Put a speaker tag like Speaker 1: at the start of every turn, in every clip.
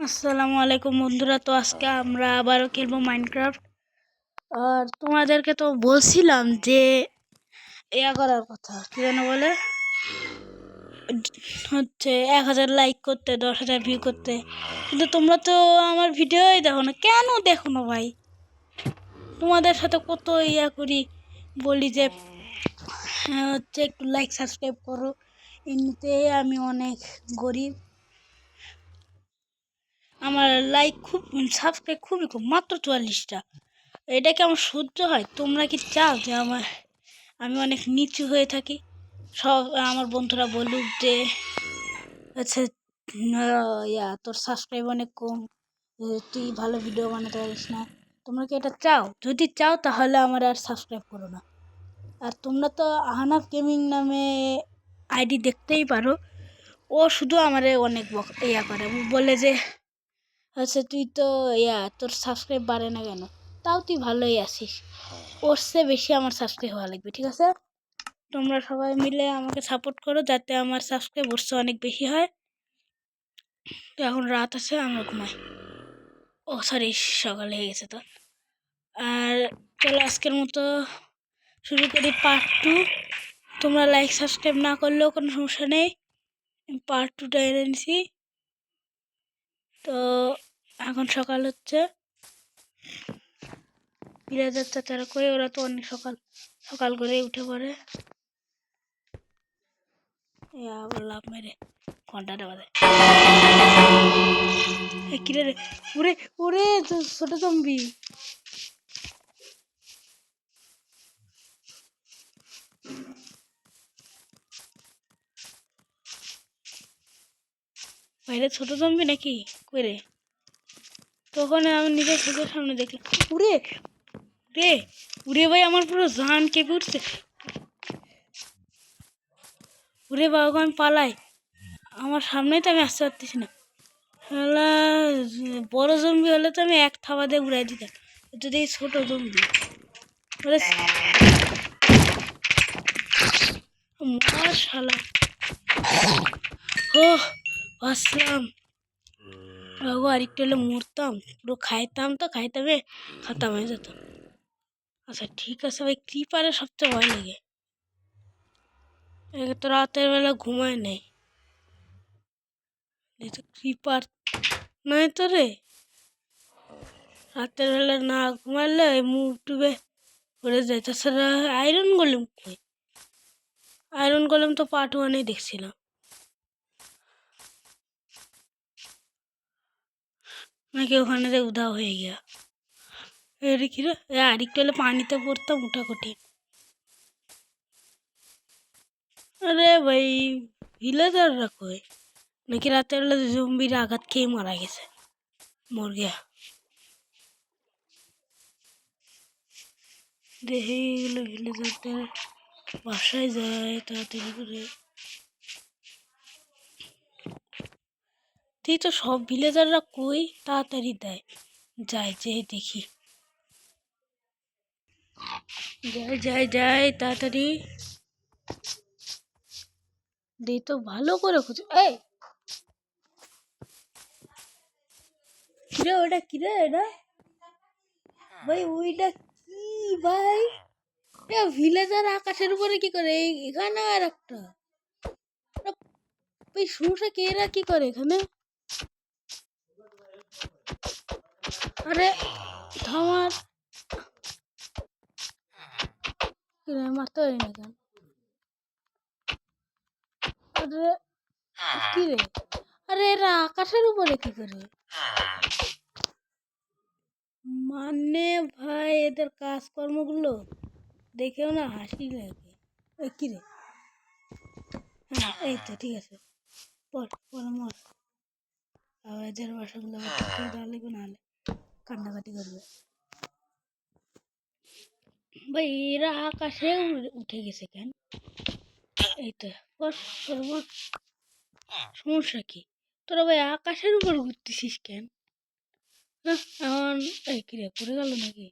Speaker 1: আসসালামু আলাইকুম বন্ধুরা তো আজকে আমরা আবারও খেলব মাইনক্রাফট আর তোমাদেরকে তো বলছিলাম যে ইয়া করার কথা কি যেন বলে? হচ্ছে এক হাজার লাইক করতে দশ হাজার ভিউ করতে। কিন্তু তোমরা তো আমার ভিডিওই দেখো না। কেন দেখো না ভাই? তোমাদের সাথে কত ইয়া করি বলি যে হ্যাঁ, হচ্ছে একটু লাইক সাবস্ক্রাইব করো। এমনিতে আমি অনেক গরিব। আমার লাইক খুব সাবস্ক্রাইব খুবই কম মাত্র চুয়াল্লিশটা। এটা কি আমার সহ্য হয়। তোমরা কি চাও যে আমার, আমি অনেক নিচু হয়ে থাকি? সব, আমার বন্ধুরা বলুক যে আচ্ছা ইয়া, তোর সাবস্ক্রাইব অনেক কম তুই ভালো ভিডিও বানাতে পারিস না। তোমরা কি এটা চাও? যদি চাও তাহলে আমার আর সাবস্ক্রাইব করো না। আর তোমরা তো আহানাফ গেমিং নামে আইডি দেখতেই পারো। ও শুধু আমারে অনেক ইয়া করে। বলে যে আচ্ছা তুই তো ইয়া তোর সাবস্ক্রাইব বাড়ে না কেন? তাও তুই ভালোই আছিস। ওর চেয়ে বেশি আমার সাবস্ক্রাইব হওয়া লাগবে ঠিক আছে? তোমরা সবাই মিলে আমাকে সাপোর্ট করো যাতে আমার সাবস্ক্রাইব ওর চেয়ে অনেক বেশি হয়। তো এখন রাত আছে আমরা ঘুমাই। ও সরি সকাল হয়ে গেছে তো। আর চলো আজকের মতো শুরু করি পার্ট টু তোমরা লাইক সাবস্ক্রাইব না করলেও কোনো সমস্যা নেই। পার্ট টুটা এনে নিছি তো এখন সকাল হচ্ছে। বিরাজার চাচারা করে, ওরা তো অনেক সকাল সকাল করে উঠে পড়ে। আবার লাভ মেরে ঘন্টাটা বাজে। কিরে রে ওরে ওরে, ছোট জম্বি বাইরে ছোট জম্বি নাকি? করে তখন আমি নিজের চোখের সামনে দেখলাম, উড়ে! রে উড়ে ভাই, আমার পুরো জান কেঁপে উঠছে। উড়ে বাবা আমি পালাই। আমার সামনেই তো আমি আসতে পারতেছি না। বড় জম্বি হলে তো আমি এক থাবা দিয়ে উড়াই দিতাম। এটা দেখি ছোট জম্বি মার শালা। ও আসলাম। বাবু আরেকটু হলে মরতাম। পুরো খাইতাম তো খাইতামে খাতাম হয়ে যেত আচ্ছা ঠিক আছে ভাই ক্রিপারে সবচেয়ে ভয় লাগে। একে তো রাতের বেলা ঘুমায় নেই। তো ক্রিপার নয় তো রে। রাতের বেলা না ঘুমালে মুখ টুবে পড়ে যায়। তাছাড়া আয়রন গোলেম কই? আয়রন গোলেম তো পার্ট ওয়ানেই দেখছিলাম। নাকি ওখানে যে উধাও হয়ে গিয়া। এর কি রে? আরেকটু হলে পানিতে পড়তাম উঠা কঠিন। আরে ভাই, ভিলেজাররা কই? নাকি রাতের বেলা জম্বির আঘাত খেয়ে মারা গেছে? মর গিয়া দেখে এগুলো ভিলেজারদের বাসায় যায়, তাড়াতাড়ি করে তুই তো সব ভিলেজাররা কই তাড়াতাড়ি দেয়। যায় যে দেখি। যাই যাই যাই, তাড়াতাড়ি। দে তো ভালো করে খুঁজে। এই! কিরে ওটা, কিরে এটা? ভাই, ওইটা কি ভাই? ভিলেজার আকাশের উপরে কি করে? এখানে আর একটা। ভাই কে এরা কি করে এখানে? আরে থামার মারতে পারি না কেন? আরে, কি রে? আরে, এরা আকাশের উপরে কি করে? মানে ভাই, এদের কাজকর্মগুলো দেখেও না হাসি লাগে। কি রে? হ্যাঁ এই তো, ঠিক আছে। পর পর এদের বাসাগুলো ঠিক দেওয়া লাগবে নাহলে কান্নাকাটি করবে। ভাই এরা আকাশে উঠে গেছে কেন? এই তো বস মর সমস্যা কি? তোরা ভাই আকাশের উপর ঘুরতেছিস কেন? না এখন এই কিরে পড়ে গেল নাকি?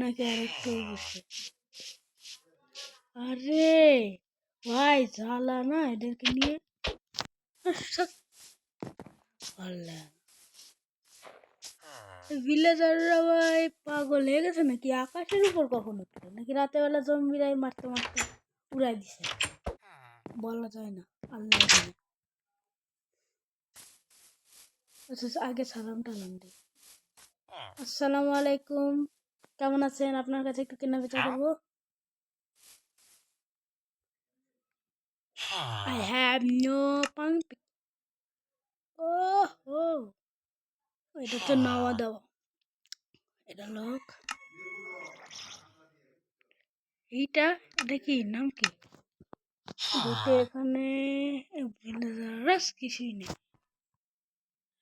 Speaker 1: নাকি আর একটু বুঝছে আরে ভাই জ্বালা না এদেরকে নিয়ে? ভিলেজাররা ভাই পাগল হয়ে গেছে নাকি? আকাশের উপর কখন উঠল? নাকি রাতের বেলা জম্বিরাই মারতে মারতে উড়াই দিছে? বলা যায় না আল্লাহ আচ্ছা আগে সালাম টালাম দিই। আসসালামু আলাইকুম। কেমন আছেন? আপনার কাছে একটু কেনা বেচা করব? I have no pump. Oh, oh. এটা তো নাওয়া দাওয়া এটা লোক এইটা এটা কি? নাম কি? দুটো এখানে কিছুই নেই।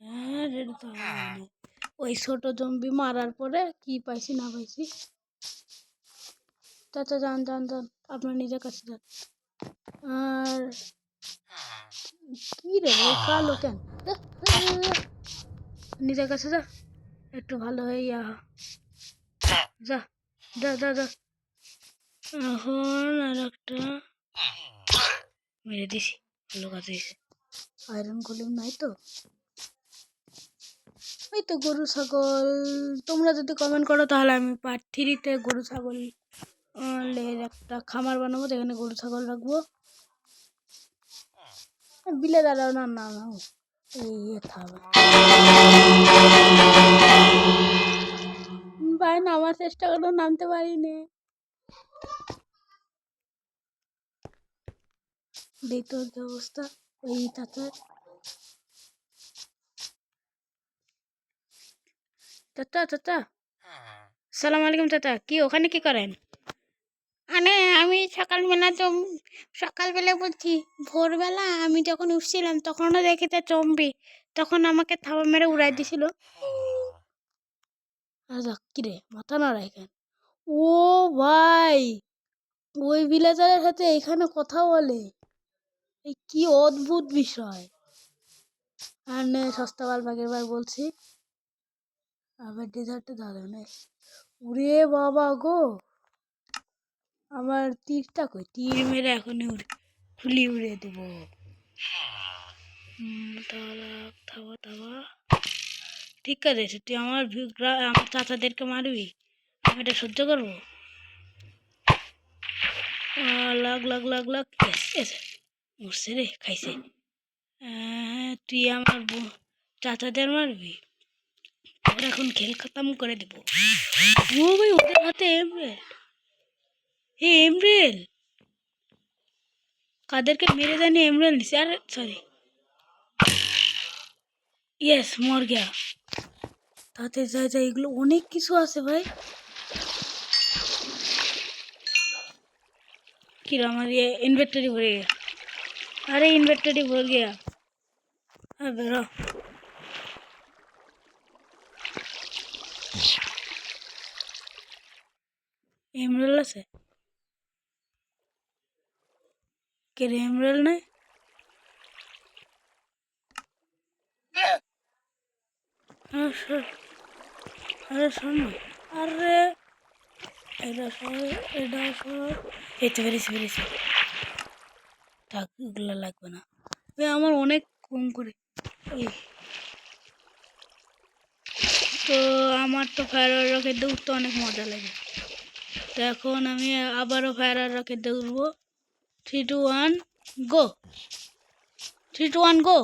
Speaker 1: হ্যাঁ এটা তো। ওই ছোট জম্বি মারার পরে কি পাইছি না পাইছি? চাচা যান যান যান। আপনার নিজের কাছে যান। আর কি রে কালো কেন। নিজের কাছে যা একটু ভালো হয়ে হ। যা যা যা যা। এখন আর একটা মেরে দিছি ভালো হয়েছে। আয়রন কলিম নাই তো? এই তো গরু ছাগল। তোমরা যদি কমেন্ট করো তাহলে আমি পার্ট থ্রিতে গরু ছাগল আহ, একটা খামার বানাবো যেখানে গরু ছাগল রাখব। বিলে দাঁড়াও না না না এই ইয়ে থাকবে ভাই নামার চেষ্টা করেও নামতে পারিনি। দেখ তোর কি অবস্থা ওই চাচার চাচা চাচা সালাম আলাইকুম চাচা কি ওখানে কি করেন? আরে আমি সকালবেলা তো সকালবেলা বলছি, ভোরবেলা আমি যখন উঠছিলাম তখনও দেখি তা চম্বি তখন আমাকে থাবা মেরে উড়াই দিছিল। আচ্ছা কি রে মাথা নাড়া এখানে ও ভাই, ওই ভিলেজারের সাথে এখানে কথা বলে? এই কি অদ্ভুত বিষয়। আর নে, সস্তা বাল বাগের বার বলছি, আবার ডেজার্টে দাঁড়াবে না। উরে বাবা গো! আমার তীরটা কই? তীর মেরে এখনই উড়ে খুলি উড়ে দেবো। ঠিক আছে, তুই আমার আমার চাচাদেরকে মারবি? আমি এটা সহ্য করব? লাগ লাগ লাগ লাগ. মরছে রে, খাইছে। তুই আমার চাচাদের মারবি? ওর এখন খেল খতম করে দেব। ওদের হাতে এমরেল হে এমরেল কাদেরকে মেরে জানি এমরেল নিছে আরে সরি ইয়েস মর গিয়া তাতে যা যা এগুলো অনেক কিছু আছে ভাই কিরা আমার ये इन्वेंटरी भर गया अरे इन्वेंटरी भर गया हाँ बेरो এমরেল আছে কে রে এমরেল নাই। আরে শোন, আরে এটা সর এটা সর এই তো বেরিয়েছে বেরিয়েছে। থাক, এগুলো লাগবে না। এ, আমার অনেক কম করে। তো আমার তো ফায়ার রকেট দৌড়তে অনেক মজা লাগে। তো এখন আমি আবারও fire rocket দৌড়বো three two one go three two one go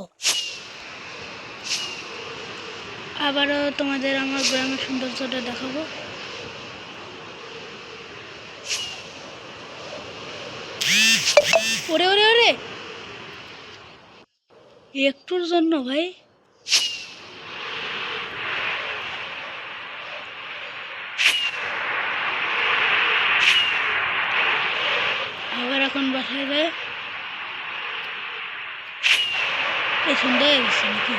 Speaker 1: আবারও তোমাদের আমার গ্রামের সৌন্দর্যটা দেখাবো। ওরে ওরে ওরে! একটুর জন্য, ভাই। এই সন্ধ্যা হয়ে গেছে নাকি?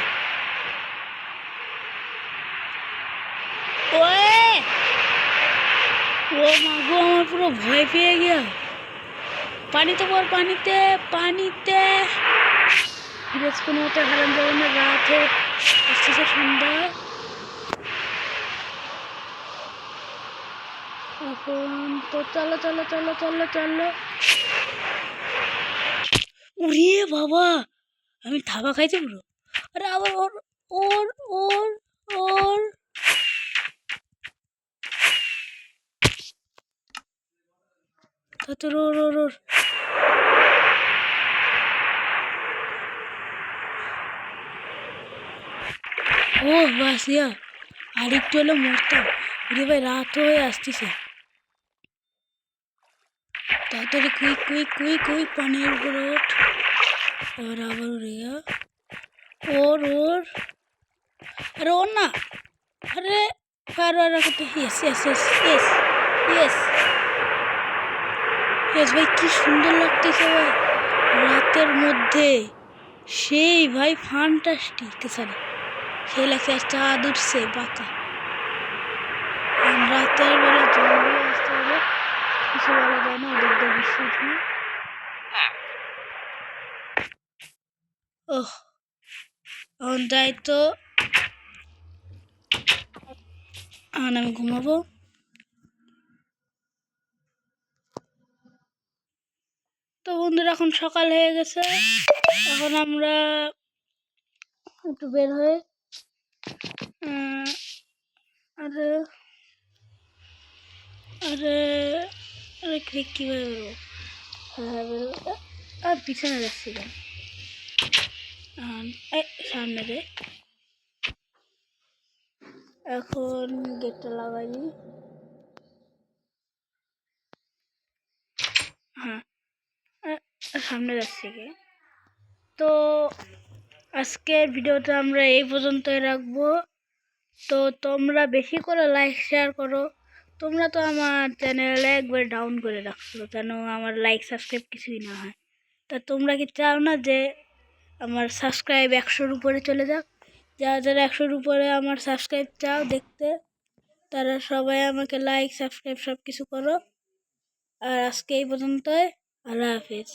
Speaker 1: ও মা গো, আমার পুরো ভয় পেয়ে গিয়া পানিতে পর পানিতে পানিতে। ফিরেজ কোনো মতে হারান যাবে না রাতে আসতেছে সন্ধ্যা এখন তো চলো চলো চলো চলো চলো। উড়ে বাবা, আমি থাবা খাইছি পুরো। আরে আবার ওর ওর ওর ওর। আচ্ছা, তো রোর ওর ওর ও বাস ইয়া আরেকটু হলে মরতাম। রে ভাই, রাত হয়ে আসতেছে। তাড়াতাড়ি কুইক কুইক কুইক কুইক, পানির উপরে ওঠ। এবার আবার উড়ে যা। ওর ওর। আরে ওর না। আরে ফায়ার করতে yes yes yes yes yes yes ভাই, কি সুন্দর লাগতেছে ভাই। রাতের মধ্যে সেই ভাই ফান্টাস্টিক সারি সেই লাগছে চাঁদ উঠছে? আর রাতের বেলা হবে কিছু বলা যায় না ওদের দিয়ে বিশ্বাস নেই। ওহ এখন যাই তো। এখন আমি ঘুমাবো। তো বন্ধুরা এখন সকাল হয়ে গেছে। এখন আমরা একটু বের হয়ে আরে আরে আরে কি- কীভাবে বেরোবো হ্যাঁ আর পিছনে যাচ্ছি সামনে রে এখন গেটটা লাগাই দিই। হ্যাঁ সামনে যাচ্ছি কে তো আজকের ভিডিওটা আমরা এই পর্যন্তই রাখব। তো তোমরা বেশি করে লাইক শেয়ার করো। তোমরা তো আমার চ্যানেলে একবার ডাউন করে রাখছো, কেন আমার লাইক সাবস্ক্রাইব কিছুই না হয়। তা তোমরা কি চাও না যে আমার সাবস্ক্রাইব একশোর উপরে চলে যাক? যারা যারা একশোর উপরে আমার সাবস্ক্রাইব চাও দেখতে, তারা সবাই আমাকে লাইক সাবস্ক্রাইব সব কিছু করো। আর আজকে এই পর্যন্তই, আল্লাহ হাফিজ।